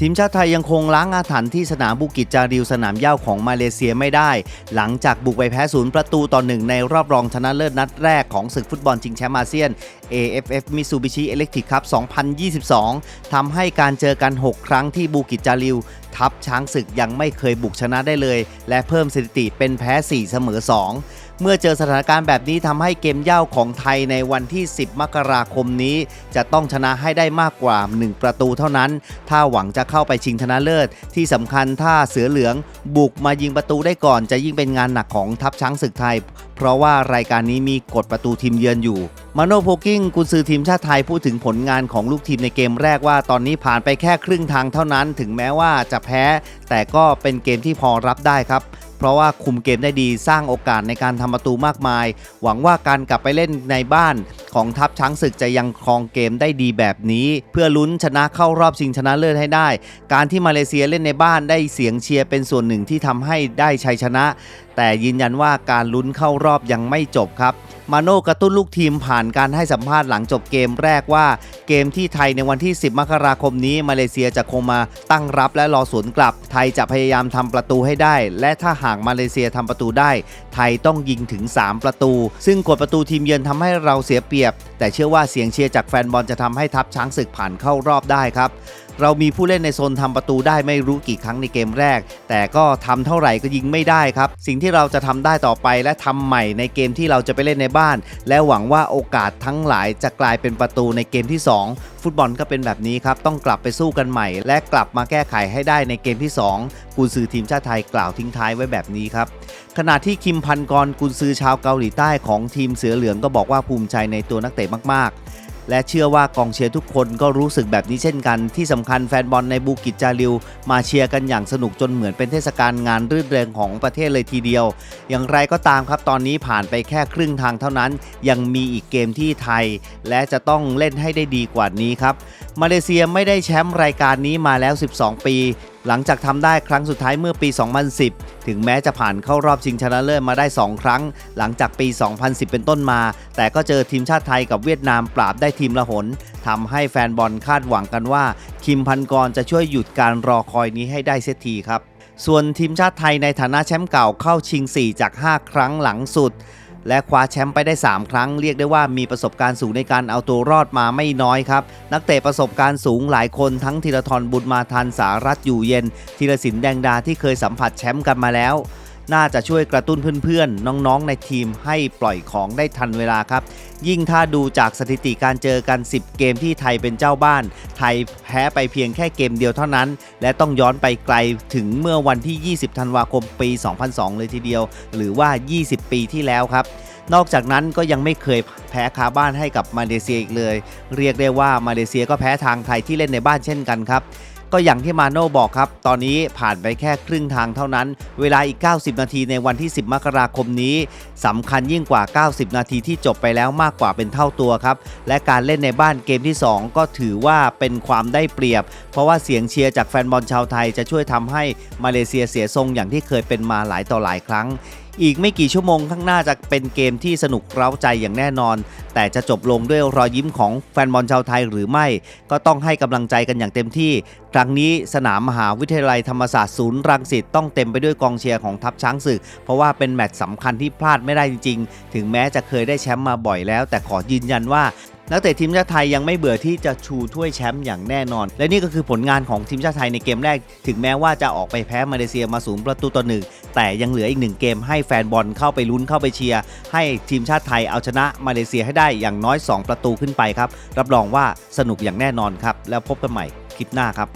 ทีมชาติไทยยังคงล้างอาถรรพ์ที่สนามบุกิจจาริวสนามเย้าของมาเลเซียไม่ได้ หลังจากบุกไปแพ้ศูนย์ประตูต่อหนึ่งในรอบรองชนะเลิศนัดแรกของศึกฟุตบอลชิงแชมป์อาเซียน AFF Mitsubishi Electric Cup 2022 ทำให้การเจอกัน 6 ครั้งที่บุกิจจาริว ทัพช้างศึกยังไม่เคยบุกชนะได้เลย และเพิ่มสถิติเป็นแพ้ 4 เสมอ 2 เมื่อเจอสถานการณ์แบบนี้ทำให้เกมเย้าของไทยในวันที่ 10 มกราคมนี้ จะต้องชนะให้ได้มากกว่า 1 ประตูเท่านั้น ถ้าหวังจะเข้าไปชิงชนะเลิศ ที่สำคัญถ้าเสือเหลืองบุกมายิงประตูได้ก่อนจะยิ่งเป็นงานหนักของทัพช้างศึกไทย เพราะว่ารายการนี้มีกฎประตูทีมเยือนอยู่มาโนโพกิ้งกุนซือทีมชาติไทยพูดถึงผลงานของลูกทีมในเกมแรกว่าตอนนี้ผ่านไปแค่ครึ่งทางเท่านั้น ถึงแม้ว่าจะแพ้ แต่ก็เป็นเกมที่พอรับได้ครับ เพราะว่าคุมเกมได้ดีสร้างโอกาสในการทำประตูมากมาย หวังว่าการกลับไปเล่นในบ้านของทัพช้างศึกจะยังครองเกมได้ดีแบบนี้ เพื่อลุ้นชนะเข้ารอบชิงชนะเลิศให้ได้ การที่มาเลเซียเล่นในบ้านได้เสียงเชียร์เป็นส่วนหนึ่งที่ทำให้ได้ชัยชนะ แต่ยืนยันว่าการลุ้นเข้ารอบยังไม่จบครับ มาโน่กระตุ้นลูกทีมผ่านการให้สัมภาษณ์หลังจบเกมแรกว่า เกมที่ไทยในวันที่ 10 มกราคมนี้มาเลเซียจะคงมาตั้งรับและรอสวนกลับ ไทยจะพยายามทำประตูให้ได้ และถ้าหากมาเลเซียทำประตูได้ ไทยต้องยิงถึง 3 ประตู ซึ่งกดประตูทีมเยือนทำให้เราเสียเปรียบ แต่เชื่อว่าเสียงเชียร์จากแฟนบอลจะทำให้ทัพช้างศึกผ่านเข้ารอบได้ครับ เรามีผู้เล่นในโซนทำประตูได้ไม่รู้กี่ครั้งในเกมแรก แต่ก็ทำเท่าไหร่ก็ยิงไม่ได้ครับ สิ่งที่เราจะทำได้ต่อไปและทำใหม่ในเกมที่เราจะไปเล่นในบ้าน และหวังว่าโอกาสทั้งหลายจะกลายเป็นประตูในเกมที่ 2 ฟุตบอลก็เป็นแบบนี้ครับ ต้องกลับไปสู้กันใหม่ และกลับมาแก้ไขให้ได้ในเกมที่ 2 กุนซือทีมชาติไทยกล่าวทิ้งท้ายไว้แบบนี้ครับขณะที่คิมพันกรกุนซือชาวเกาหลีใต้ของทีมเสือเหลืองก็บอกว่าภูมิใจในตัวนักเตะมากๆ และเชื่อว่ากองเชียร์ทุกคนก็รู้สึกแบบนี้เช่นกัน ที่สำคัญแฟนบอลในบูกิจจาริว มาเชียร์กันอย่างสนุกจนเหมือนเป็นเทศกาลงานรื่นเริงของประเทศเลยทีเดียว อย่างไรก็ตามครับตอนนี้ผ่านไปแค่ครึ่งทางเท่านั้น ยังมีอีกเกมที่ไทย และจะต้องเล่นให้ได้ดีกว่านี้ครับ มาเลเซียไม่ได้แชมป์รายการนี้มาแล้ว 12 ปี หลังจากทำได้ครั้งสุดท้ายเมื่อปี 2010 ถึงแม้จะผ่านเข้ารอบชิงชนะเลิศมาได้ 2 ครั้ง หลังจากปี 2010 เป็นต้นมา แต่ก็เจอทีมชาติไทยกับเวียดนามปราบได้ทีมละหนทำให้แฟนบอลคาดหวังกันว่า คิมพันกรจะช่วยหยุดการรอคอยนี้ให้ได้เสียทีครับ ส่วนทีมชาติไทยในฐานะแชมป์เก่าเข้าชิง 4 จาก 5 ครั้งหลังสุด และคว้าแชมป์ไปได้ 3 ครั้ง เรียกได้ว่ามีประสบการณ์สูงในการเอาตัวรอดมาไม่น้อยครับ นักเตะประสบการณ์สูงหลายคนทั้งธีรทรบุญมาทันสารัตอยู่เย็นธีรศินแดงดาที่เคยสัมผัสแชมป์กันมาแล้ว น่าจะช่วยกระตุ้นเพื่อนๆ น้องๆ ในทีมให้ปล่อยของได้ทันเวลาครับ ยิ่งถ้าดูจากสถิติการเจอกัน 10 เกมที่ไทยเป็นเจ้าบ้าน ไทยแพ้ไปเพียงแค่เกมเดียวเท่านั้น และต้องย้อนไปไกลถึงเมื่อวันที่ 20 ธันวาคมปี 2002 เลยทีเดียว หรือว่า 20 ปีที่แล้วครับนอกจากนั้นก็ยังไม่เคยแพ้คาบ้านให้กับมาเลเซียอีกเลย เรียกได้ว่ามาเลเซียก็แพ้ทางไทยที่เล่นในบ้านเช่นกันครับ ก็อย่างที่มาโน่บอกครับ ตอนนี้ผ่านไปแค่ครึ่งทางเท่านั้น เวลาอีก 90 นาทีในวันที่ 10 มกราคมนี้สำคัญยิ่งกว่า 90 นาทีที่จบไปแล้วมากกว่าเป็นเท่าตัวครับ และการเล่นในบ้านเกมที่ 2 ก็ถือว่าเป็นความได้เปรียบ เพราะว่าเสียงเชียร์จากแฟนบอลชาวไทยจะช่วยทำให้มาเลเซียเสียทรงอย่างที่เคยเป็นมาหลายต่อหลายครั้ง อีกไม่กี่ชั่วโมงข้างหน้าจะเป็นเกมที่สนุกเร้าใจอย่างแน่นอน แต่จะจบลงด้วยรอยยิ้มของแฟนบอลชาวไทยหรือไม่ ก็ต้องให้กำลังใจกันอย่างเต็มที่ ครั้งนี้สนามมหาวิทยาลัยธรรมศาสตร์ศูนย์รังสิตต้องเต็มไปด้วยกองเชียร์ของทัพช้างศึก เพราะว่าเป็นแมตช์สำคัญที่พลาดไม่ได้จริงๆ ถึงแม้จะเคยได้แชมป์มาบ่อยแล้ว แต่ขอยืนยันว่า นักเตะทีมชาติไทยยังไม่เบื่อที่จะชูถ้วยแชมป์อย่างแน่นอน และนี่ก็คือผลงานของทีมชาติไทยในเกมแรก ถึงแม้ว่าจะออกไปแพ้มาเลเซียมาศูนย์ประตูต่อหนึ่งแต่ยังเหลืออีกหนึ่งเกมให้แฟนบอลเข้าไปลุ้นเข้าไปเชียร์ ให้ทีมชาติไทยเอาชนะมาเลเซียให้ได้อย่างน้อย 2 ประตูขึ้นไปครับรับรองว่าสนุกอย่างแน่นอนครับแล้วพบกันใหม่คลิปหน้าครับ